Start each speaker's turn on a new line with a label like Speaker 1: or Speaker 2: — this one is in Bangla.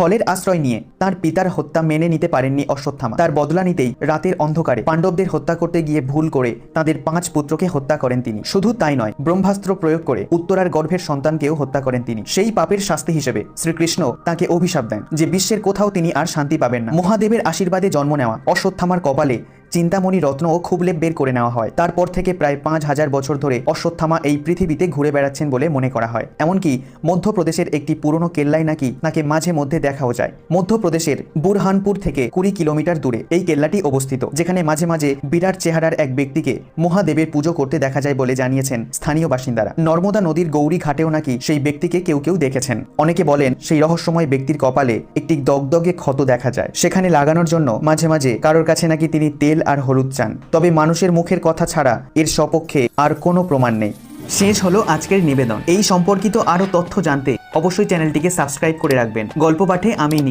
Speaker 1: ছলের আশ্রয় নিয়ে তার পিতার হত্যা মেনে নিতে পারেননি অশ্বত্থামা। তার বদলা নিতেই রাতের অন্ধকারে পাণ্ডবদের হত্যা করতে গিয়ে ভুল করে তাদের পাঁচ পুত্রকে হত্যা করেন তিনি। শুধু তাই নয়, ব্রহ্মাস্ত্র প্রয়োগ করে উত্তরার গর্ভের সন্তানকেও হত্যা করেন তিনি। সেই পাপের শাস্তি হিসেবে শ্রীকৃষ্ণ তাকে অভিশাপ দেন, যে বিশ্বের কোথাও তিনি আর শান্তি পাবেন না। মহাদেবের আশীর্বাদে জন্ম নেওয়া অশ্বত্থামার কপালে চিন্তামণি রত্ন ও খুবলেপ বের করে নেওয়া হয়। তারপর থেকে প্রায় পাঁচ হাজার বছর ধরে অশ্বত্থামা এই পৃথিবীতে ঘুরে বেড়াচ্ছেন বলে মনে করা হয়। এমনকি মধ্যপ্রদেশের একটি পুরনো কেল্লায় নাকি তাকে মাঝে মধ্যে দেখাও যায়। মধ্যপ্রদেশের বুরহানপুর থেকে কুড়ি কিলোমিটার দূরে এই কেল্লাটি অবস্থিত, যেখানে মাঝে মাঝে বিরাট চেহারার এক ব্যক্তিকে মহাদেবের পুজো করতে দেখা যায় বলে জানিয়েছেন স্থানীয় বাসিন্দারা। নর্মদা নদীর গৌরী ঘাটেও নাকি সেই ব্যক্তিকে কেউ কেউ দেখেছেন। অনেকে বলেন সেই রহস্যময় ব্যক্তির কপালে একটি দগদগে ক্ষত দেখা যায়। সেখানে লাগানোর জন্য মাঝে মাঝে কারোর কাছে নাকি তিনি তেল আর হলুদ চান। তবে মানুষের মুখের কথা ছাড়া এর সপক্ষে আর কোনো প্রমাণ নেই। শেষ হলো আজকের নিবেদন। এই সম্পর্কিত আরও তথ্য জানতে অবশ্যই চ্যানেলটিকে সাবস্ক্রাইব করে রাখবেন। গল্প পাঠে আমি